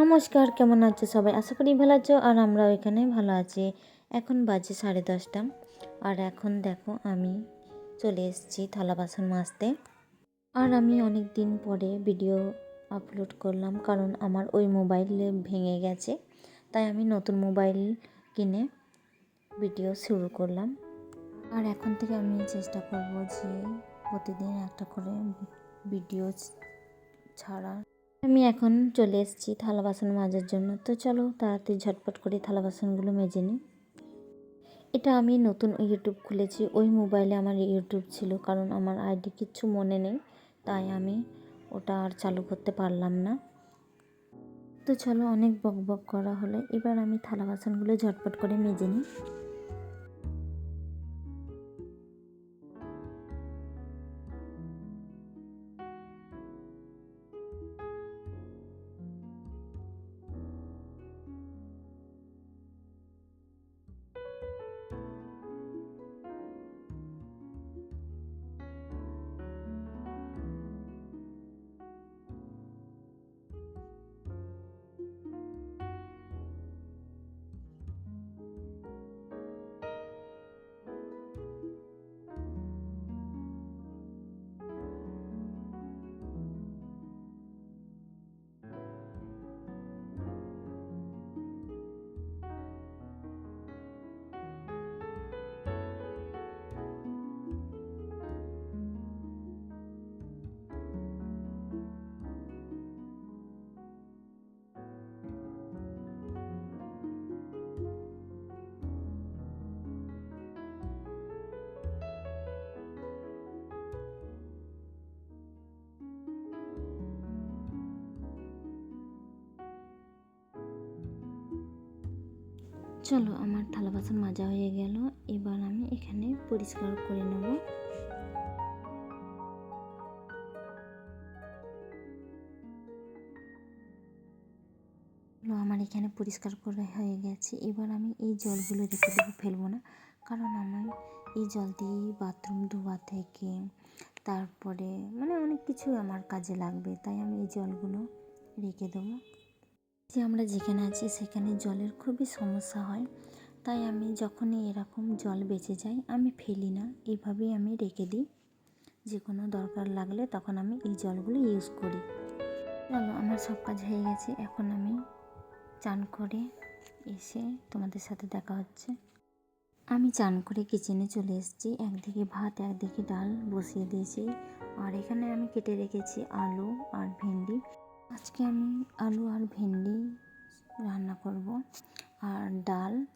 নমস্কার, কেমন আছো সবাই? আশা করি ভালো আছো আর আমরাও এখানে ভালো আছি। এখন বাজে সাড়ে দশটা। আর এখন দেখো আমি চলে এসেছি থালা বাসন মাজতে। আর আমি অনেক দিন পরে ভিডিও আপলোড করলাম কারণ আমার ওই মোবাইলে ভেঙে গেছে। তাই আমি নতুন মোবাইল কিনে ভিডিও শুরু করলাম। আর এখন থেকে আমি চেষ্টা করব যে প্রতিদিন একটা করে ভিডিও ছাড়া আমি এখন চলে এসেছি থালা বাসন মাজার জন্য। তো চলো তাড়াতাড়ি ঝটপট করে থালা বাসনগুলো মেজে নিই। এটা আমি নতুন ইউটিউব খুলেছি। ওই মোবাইলে আমার ইউটিউব ছিল কারণ আমার আইডি কিচ্ছু মনে নেই, তাই আমি ওটা আর চালু করতে পারলাম না। তো চলো অনেক বক বক করা হলো। এবার আমি থালা বাসনগুলো ঝটপট করে মেজে নিই। চলো, আমার থালা বাসন মাজা হয়ে গেল। এবার আমি এখানে পরিষ্কার করে নেব। আমার এখানে পরিষ্কার করে হয়ে গেছে। এবার আমি এই জলগুলো রেখে দেবো, ফেলব না। কারণ আমার এই জল দিয়ে বাথরুম ধোয়া থেকে তারপরে মানে অনেক কিছু আমার কাজে লাগবে। তাই আমি এই জলগুলো রেখে দেবো। যে আমরা যেখানে আছি সেখানে জলের খুবই সমস্যা হয়। তাই আমি যখনই এরকম জল বেঁচে যায়, আমি ফেলি না। এইভাবেই আমি রেখে দিই। যে কোনো দরকার লাগলে তখন আমি এই জলগুলো ইউজ করি। চলো, আমার সব কাজ হয়ে গেছে। এখন আমি চান করে এসে তোমাদের সাথে দেখা হচ্ছে। আমি চান করে কিচেনে চলে এসেছি। একদিকে ভাত, একদিকে ডাল বসিয়ে দিয়েছি। আর এখানে আমি কেটে রেখেছি আলু আর ভেন্ডি। আজকে আমি আলু আর ভেন্ডি রান্না করব আর ডাল।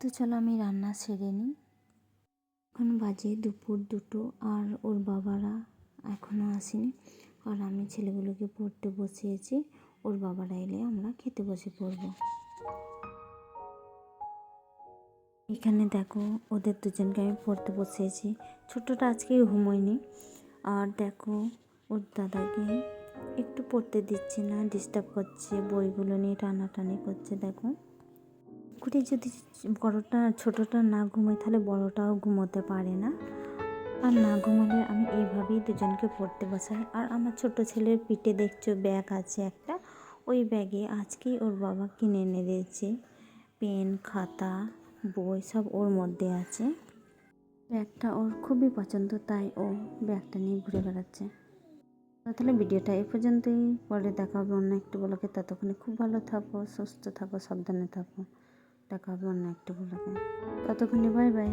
তো চলো আমি রান্না সেরে নিই। এখন বাজে দুপুর দুটো আর ওর বাবারা এখনও আসেনি। আর আমি ছেলেগুলোকে পড়তে বসিয়েছি, ওর বাবারা এলে আমরা খেতে বসে পড়ব। এখানে দেখো, ওদের দুজনকে আমি পড়তে বসিয়েছি। ছোট্টটা আজকে ঘুমোয়নি। আর দেখো, ওর দাদাকে একটু পড়তে দিচ্ছে না ডিস্টার্ব করছে, বইগুলো নিয়ে টানাটানি করছে, দেখো। করে যদি বড়টা, ছোটোটা না ঘুমোয়, তাহলে বড়টাও ঘুমোতে পারে না। আর না ঘুমালে আমি এইভাবেই দুজনকে পড়তে বসাই। আর আমার ছোট ছেলের পিঠে দেখছ, ব্যাগ আছে একটা। ওই ব্যাগে আজকেই ওর বাবা কিনে এনে দিয়েছে। পেন, খাতা, বই সব ওর মধ্যে আছে। ব্যাগটা ওর খুবই পছন্দ, তাই ও ব্যাগটা নিয়ে ঘুরে বেড়াচ্ছে। তাহলে ভিডিওটা এই পর্যন্তই। পরে দেখা হবে অন্য একটু বলোকে ততক্ষণে খুব ভালো থাকো, সুস্থ থাকো, সাবধানে থাকো। দেখা হবে অন্য একটু বলোকে ততক্ষণে বাই বাই